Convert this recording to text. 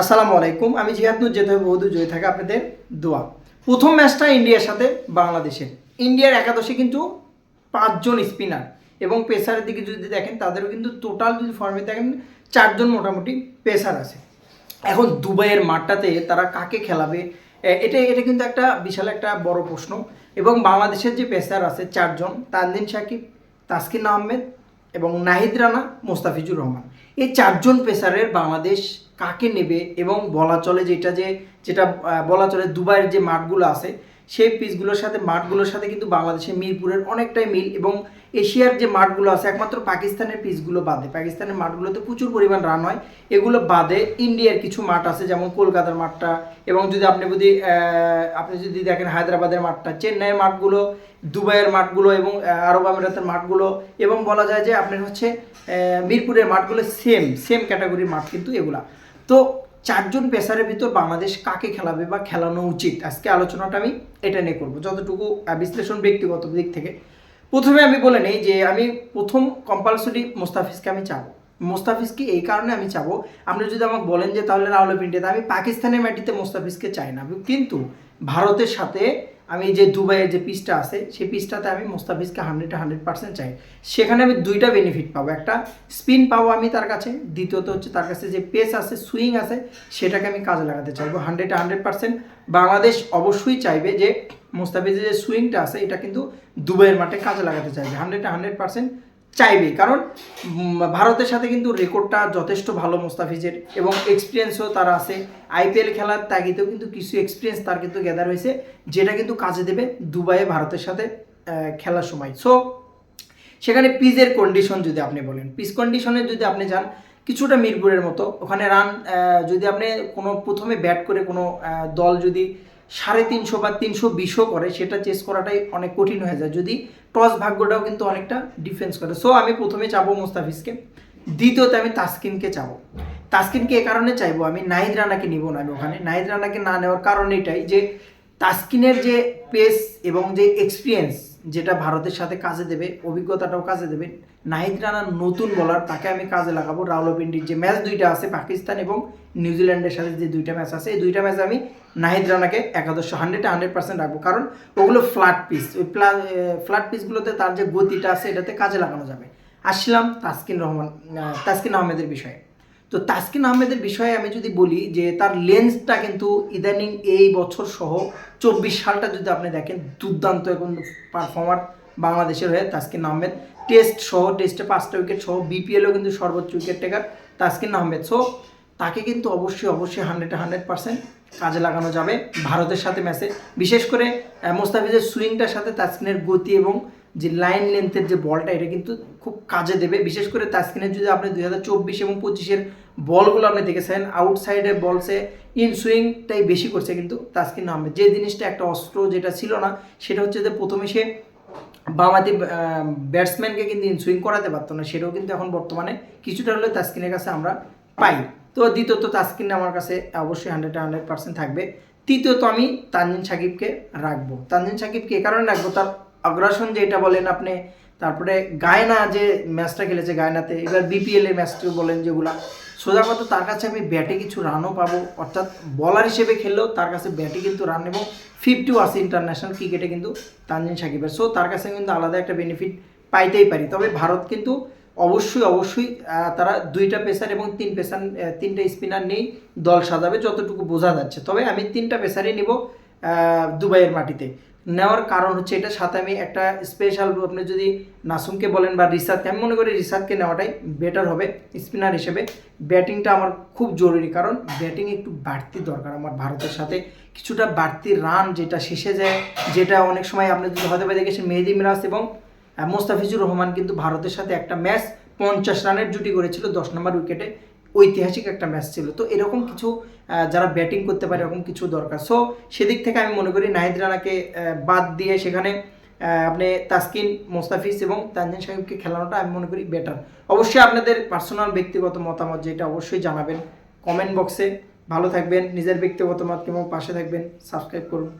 আসসালামু আলাইকুম, আমি জিহাদনুর যেতে হবে বহুদূর জয় থাকে আপনাদের দোয়া। প্রথম ম্যাচটা ইন্ডিয়ার সাথে বাংলাদেশের ইন্ডিয়ার একাদশে কিন্তু পাঁচজন স্পিনার এবং পেসারের দিকে যদি দেখেন, তাদেরও কিন্তু টোটাল যদি ফর্মে দেখেন, চারজন মোটামুটি পেসার আছে। এখন দুবাইয়ের মাঠটাতে তারা কাকে খেলাবে এটা এটা কিন্তু একটা বিশাল একটা বড় প্রশ্ন। এবং বাংলাদেশের যে পেসার আছে চারজন তানদিন সাকিব, তাসকিন আহমেদ এবং নাহিদ রানা, মোস্তাফিজুর রহমান। এই চারজন পেসারের বাংলাদেশ কাকে নেবে এবং বলা চলে যেটা যে, যেটা বলা চলে দুবাইয়ের যে মাঠগুলো আছে সেই পিচগুলোর সাথে, মাঠগুলোর সাথে কিন্তু বাংলাদেশের মিরপুরের অনেকটাই মিল এবং এশিয়ার যে মাঠগুলো আছে, একমাত্র পাকিস্তানের পিচগুলো বাদে। পাকিস্তানের মাঠগুলোতে প্রচুর পরিমাণ রান হয়। এগুলো বাদে ইন্ডিয়ার কিছু মাঠ আছে, যেমন কলকাতার মাঠটা এবং যদি আপনি যদি আপনি যদি দেখেন হায়দ্রাবাদের মাঠটা, চেন্নাইয়ের মাঠগুলো, দুবাইয়ের মাঠগুলো এবং আরব আমিরাতের মাঠগুলো এবং বলা যায় যে আপনার হচ্ছে মিরপুরের মাঠগুলো সেম সেম ক্যাটাগরির মাঠ কিন্তু এগুলা। তো চারজন পেসারের ভিতর বাংলাদেশ কাকে খেলাবে বা খেলানো উচিত? আজকে আলোচনাটা আমি এটা নিয়ে করব। যতটুকু বিশ্লেষণ ব্যক্তিগত দিক থেকে। প্রথমে আমি বলে নিই যে আমি প্রথম কম্পালসরি মোস্তাফিজকে আমি চাবো। মোস্তাফিজকে এই কারণে আমি চাবো। আপনি যদি আমাকে বলেন যে তাহলে রাহুল পিন্ডিয়াতে আমি পাকিস্তানের মাটিতে মোস্তাফিজকে চাই না। কিন্তু ভারতের সাথে আমি যে দুবাইয়ের যে পিচটা আছে, সেই পিচটাতে আমি মোস্তাফিজকে হান্ড্রেড হান্ড্রেড পার্সেন্ট চাই। সেখানে আমি দুইটা বেনিফিট পাবো। একটা স্পিন পাবো আমি তার কাছে, দ্বিতীয়ত হচ্ছে তার কাছে যে পেস আছে সুইং আছে, সেটাকে আমি কাজে লাগাতে চাইব হান্ড্রেড হান্ড্রেড পার্সেন্ট। বাংলাদেশ অবশ্যই চাইবে যে মোস্তাফিজের যে সুইংটা আছে, এটা কিন্তু দুবাইয়ের মাঠে কাজে লাগাতে চাইবে। হান্ড্রেড হান্ড্রেড পার্সেন্ট চাইবে। কারণ ভারতের সাথে কিন্তু রেকর্ডটা যথেষ্ট ভালো মোস্তাফিজের এবং এক্সপিরিয়েন্সও তার আছে। আইপিএল খেলার তাগিদেও কিন্তু কিছু এক্সপিরিয়েন্স তার কিন্তু গ্যাদার হয়েছে, যেটা কিন্তু কাজে দেবে দুবাইয়ে ভারতের সাথে খেলার সময়। সো সেখানে পিচের কন্ডিশন যদি আপনি বলেন, পিচ কন্ডিশনে যদি আপনি যান, কিছুটা মিরপুরের মতো, ওখানে রান যদি আপনি কোনো প্রথমে ব্যাট করে কোনো দল যদি সাড়ে তিনশো বা তিনশো বিশও করে, সেটা চেস করাটাই অনেক কঠিন হয়ে যায়। যদি টস ভাগ্যটাও কিন্তু অনেকটা ডিফেন্স করে। সো আমি প্রথমে চাবো মোস্তাফিজকে, দ্বিতীয়তে আমি তাসকিনকে চাবো। তাসকিনকে এ কারণে চাইব, আমি নাহিদ রানাকে নিব না আমি ওখানে। নাহিদ রানাকে না নেওয়ার কারণ এটাই যে, তাসকিনের যে পেস এবং যে এক্সপিরিয়েন্স যেটা ভারতের সাথে কাজে দেবে, অভিজ্ঞতাটাও কাজে দেবে। নাহিদ রানার নতুন বলার তাকে আমি কাজে লাগাবো রাউলপিন্ডির যে ম্যাচ দুইটা আছে, পাকিস্তান এবং নিউজিল্যান্ডের সাথে যে দুইটা ম্যাচ আছে, এই দুইটা ম্যাচ আমি নাহিদ রানাকে একাদশ হান্ড্রেড হান্ড্রেড পার্সেন্ট রাখব। কারণ ওগুলো ফ্ল্যাট পিস ওই ফ্ল্যাট পিসগুলোতে তার যে গতিটা আছে, এটাতে কাজে লাগানো যাবে। আসলাম তাসকিন রহমান তাসকিন আহমেদের বিষয়ে। তো তাসকিন আহমেদের বিষয়ে আমি যদি বলি যে তার লেন্সটা কিন্তু ইদানিং এই বছর সহ চব্বিশ সালটা যদি আপনি দেখেন, দুর্দান্ত এখন পারফর্মার বাংলাদেশের হয়ে তাসকিন আহমেদ। টেস্ট সহ টেস্টে পাঁচটা উইকেট সহ বিপিএলও কিন্তু সর্বোচ্চ wicket taker Taskin Ahmed. So তাকে কিন্তু অবশ্যই অবশ্যই হান্ড্রেড হান্ড্রেড পার্সেন্ট কাজে লাগানো যাবে ভারতের সাথে ম্যাচে বিশেষ করে মোস্তাফিজের সুইংটার সাথে তাসকিনের গতি এবং যে লাইন লেন্থের যে বলটা, এটা কিন্তু খুব কাজে দেবে। বিশেষ করে তাস্কিনের যদি আপনি দুই হাজার চব্বিশ এবং পঁচিশের বলগুলো আপনি দেখেছেন আউটসাইডে বলসে ইন সুইংটাই বেশি করছে, কিন্তু তাসকিন আহমেদ যে জিনিসটা একটা অস্ত্র যেটা ছিল না, সেটা হচ্ছে যে প্রথমে সে বামাতি ব্যাটসম্যানকে কিন্তু ইন সুইং করাতে পারতো না, সেটাও কিন্তু এখন বর্তমানে কিছুটা হলে তাস্কিনের কাছে আমরা পাই। তো দ্বিতীয়ত তাসকিন আমার কাছে অবশ্যই হান্ড্রেড হান্ড্রেড পার্সেন্ট থাকবে। তৃতীয়ত আমি তানজিন সাকিবকে রাখব। তানজিন সাকিবকে এ কারণে রাখব, তার অগ্রাসন যেটা বলেন আপনি, তারপরে গায়না যে ম্যাচটা খেলেছে গায়নাতে, এবার বিপিএল এর ম্যাচটিও বলেন যেগুলা। সোজা কথা, তার কাছে আমি ব্যাটে কিছু রানও পাবো। অর্থাৎ বলার হিসেবে খেললেও তার কাছে ব্যাটে কিন্তু রান এবং ফিফটিও আছে ইন্টারন্যাশনাল ক্রিকেটে কিন্তু তানজিন সাকিবের সো তার কাছে কিন্তু আলাদা একটা বেনিফিট পাইতেই পারি। তবে ভারত কিন্তু অবশ্যই অবশ্যই তারা দুইটা পেসার এবং তিন পেসার তিনটা স্পিনার নেই দল সাজাবে, যতটুকু বোঝা যাচ্ছে। তবে আমি তিনটা পেসারই নিব। দুবাইয়ের মাটিতে। নেওয়ার কারণ হচ্ছে এটা সাথে আমি একটা স্পেশাল আপনি যদি নাসুমকে বলেন বা রিসাদকে আমি মনে করি রিসাদকে নেওয়াটাই বেটার হবে স্পিনার হিসেবে। ব্যাটিংটা আমার খুব জরুরি, কারণ ব্যাটিং একটু বাড়তি দরকার আমার ভারতের সাথে। কিছুটা বাড়তি রান যেটা শেষে যায়, যেটা অনেক সময় আপনি যদি হতে পারে দেখেছেন মেহেদি মিরাজ এবং মোস্তাফিজুর রহমান কিন্তু ভারতের সাথে একটা ম্যাচ পঞ্চাশ রানের জুটি করেছিল দশ নম্বর উইকেটে ঐতিহাসিক একটা ম্যাচ ছিল। তো এরকম কিছু যারা ব্যাটিং করতে পারে এরকম কিছু দরকার। সো সেদিক থেকে আমি মনে করি নাহিদ রানাকে বাদ দিয়ে সেখানে আপনি তাসকিন, মোস্তাফিজ এবং তানজিন সাহেবকে খেলানোটা আমি মনে করি বেটার অবশ্যই আপনাদের পার্সোনাল ব্যক্তিগত মতামত যেটা অবশ্যই জানাবেন কমেন্ট বক্সে ভালো থাকবেন, নিজের ব্যক্তিগত মত এবং পাশে থাকবেন। সাবস্ক্রাইব করুন।